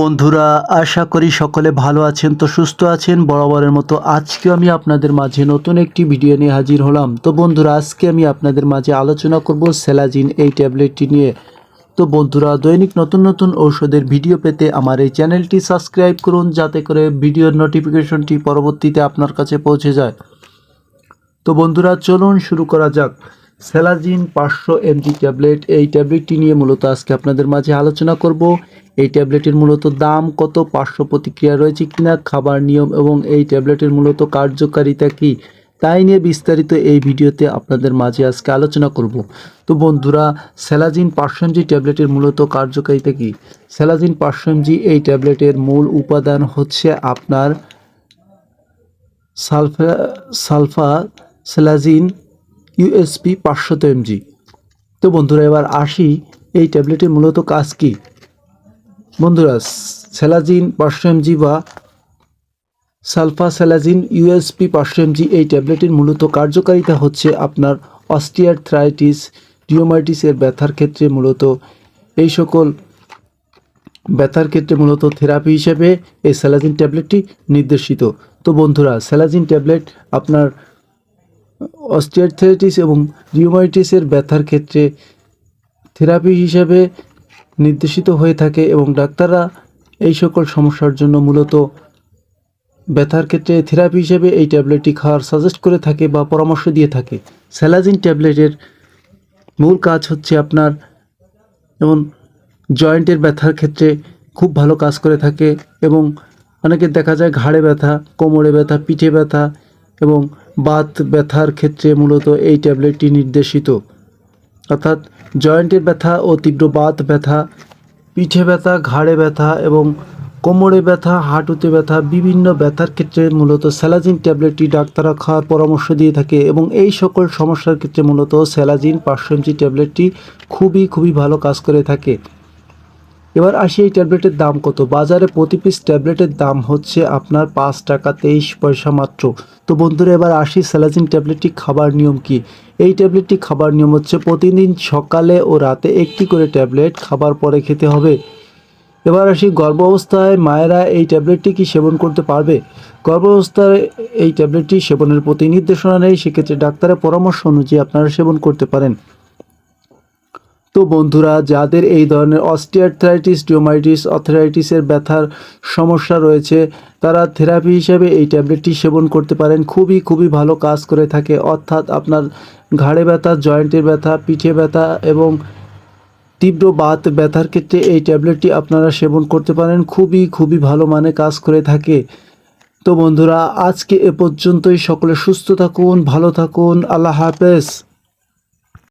বন্ধুরা, আশা করি সকলে ভালো আছেন তো সুস্থ আছেন। বরাবরের মতো আজকে আমি আপনাদের মাঝে নতুন একটি ভিডিও নিয়ে হাজির হলাম। তো বন্ধুরা, আজকে আমি আপনাদের মাঝে আলোচনা করব সেলাজিন এই ট্যাবলেটটি নিয়ে। তো বন্ধুরা, দৈনিক নতুন নতুন ঔষধের ভিডিও পেতে আমার এই চ্যানেলটি সাবস্ক্রাইব করুন যাতে করে ভিডিওর নোটিফিকেশনটি পরবর্তীতে আপনার কাছে পৌঁছে যায়। তো বন্ধুরা, চলুন শুরু করা যাক। সেলাজিন, পাঁচশো এমজি ট্যাবলেট। এই ট্যাবলেটটি নিয়ে মূলত আজকে আপনাদের মাঝে আলোচনা করব। এই ট্যাবলেটের মূলত দাম কত, পার্শ্ব প্রতিক্রিয়া রয়েছে কিনা, খাবার নিয়ম এবং এই ট্যাবলেটের মূলত কার্যকারিতা কি, তাই নিয়ে বিস্তারিত এই ভিডিওতে আপনাদের মাঝে আজকে আলোচনা করব। তো বন্ধুরা পাঁচশো এমজি ট্যাবলেটের মূলত কার্যকারিতা কি? পাঁচশো এমজি এই ট্যাবলেটের মূল উপাদান হচ্ছে আপনার সালফা সালফা সেলাজিন ইউএসপি পাঁচশত এমজি। তো বন্ধুরা, এবার আসি এই ট্যাবলেটের মূলত কাজ কি? বন্ধুরা সেলাজিন পাঁচশো এমজি বা সালফা সেলাজিন ইউএসপি পাঁচশো এমজি এই ট্যাবলেটের মূলত কার্যকারিতা হচ্ছে আপনার অস্টিয়ারথ্রাইটিস ডিওমাইটিসের ব্যথার ক্ষেত্রে মূলত। এই সকল ব্যথার ক্ষেত্রে মূলত থেরাপি হিসেবে এই স্যালাজিন ট্যাবলেটটি নির্দেশিত। তো বন্ধুরা, স্যালাজিন ট্যাবলেট আপনার অস্টিয়ারথ্রাইটিস এবং রিউমাইটিসের ব্যথার ক্ষেত্রে থেরাপি হিসেবে নির্দেশিত হয়ে থাকে এবং ডাক্তাররা এই সকল সমস্যার জন্য মূলত ব্যথার ক্ষেত্রে থেরাপি হিসেবে এই ট্যাবলেটটি খাওয়ার সাজেস্ট করে থাকে বা পরামর্শ দিয়ে থাকে। স্যালাজিন ট্যাবলেটের মূল কাজ হচ্ছে আপনার যেমন জয়েন্টের ব্যথার ক্ষেত্রে খুব ভালো কাজ করে থাকে এবং অনেকের দেখা যায় ঘাড়ে ব্যথা, কোমরে ব্যথা, পিঠে ব্যথা এবং বাত ব্যথার ক্ষেত্রে মূলত এই ট্যাবলেটটি নির্দেশিত। অর্থাৎ জয়েন্টের ব্যথা ও তীব্র বাত ব্যথা, পিঠে ব্যথা, ঘাড়ে ব্যথা এবং কোমরে ব্যথা, হাঁটুতে ব্যথা বিভিন্ন ব্যথার ক্ষেত্রে মূলত স্যালাজিন ট্যাবলেটটি ডাক্তাররা খাওয়ার পরামর্শ দিয়ে থাকে এবং এই সকল সমস্যার ক্ষেত্রে মূলত স্যালাজিন পাঁচশো ট্যাবলেটটি খুবই খুবই ভালো কাজ করে থাকে। এবার আসি এই ট্যাবলেটের দাম কত? বাজারে প্রতি পিস ট্যাবলেটের দাম হচ্ছে আপনার পাঁচ টাকা তেইশ পয়সা মাত্র। তো বন্ধুরা, এবার আসি স্যালাজিন ট্যাবলেটটি খাবার নিয়ম কি? এই ট্যাবলেটটি খাবার নিয়ম হচ্ছে প্রতিদিন সকালে ও রাতে একটি করে ট্যাবলেট খাবার পরে খেতে হবে। এবার আসি গর্ভ অবস্থায় মায়েরা এই ট্যাবলেটটি কি সেবন করতে পারবে? গর্ভাবস্থায় এই ট্যাবলেটটি সেবনের প্রতি নির্দেশনা নেই, সেক্ষেত্রে ডাক্তারের পরামর্শ অনুযায়ী আপনারা সেবন করতে পারেন। তো বন্ধুরা, যাদের এই ধরনের অস্টিয়ারথ্রাইটিস ডিওমাইটিস অথরাইটিসের ব্যথার সমস্যা রয়েছে, তারা থেরাপি হিসেবে এই ট্যাবলেটটি সেবন করতে পারেন। খুবই খুবই ভালো কাজ করে থাকে। অর্থাৎ আপনার ঘাড়ে ব্যথা, জয়েন্টের ব্যথা, পিঠে ব্যথা এবং তীব্র বাত ব্যথার ক্ষেত্রে এই ট্যাবলেটটি আপনারা সেবন করতে পারেন। খুবই খুবই ভালো মানে কাজ করে থাকে। তো বন্ধুরা, আজকে এ পর্যন্তই। সকলে সুস্থ থাকুন, ভালো থাকুন। আল্লাহ হাফেজ।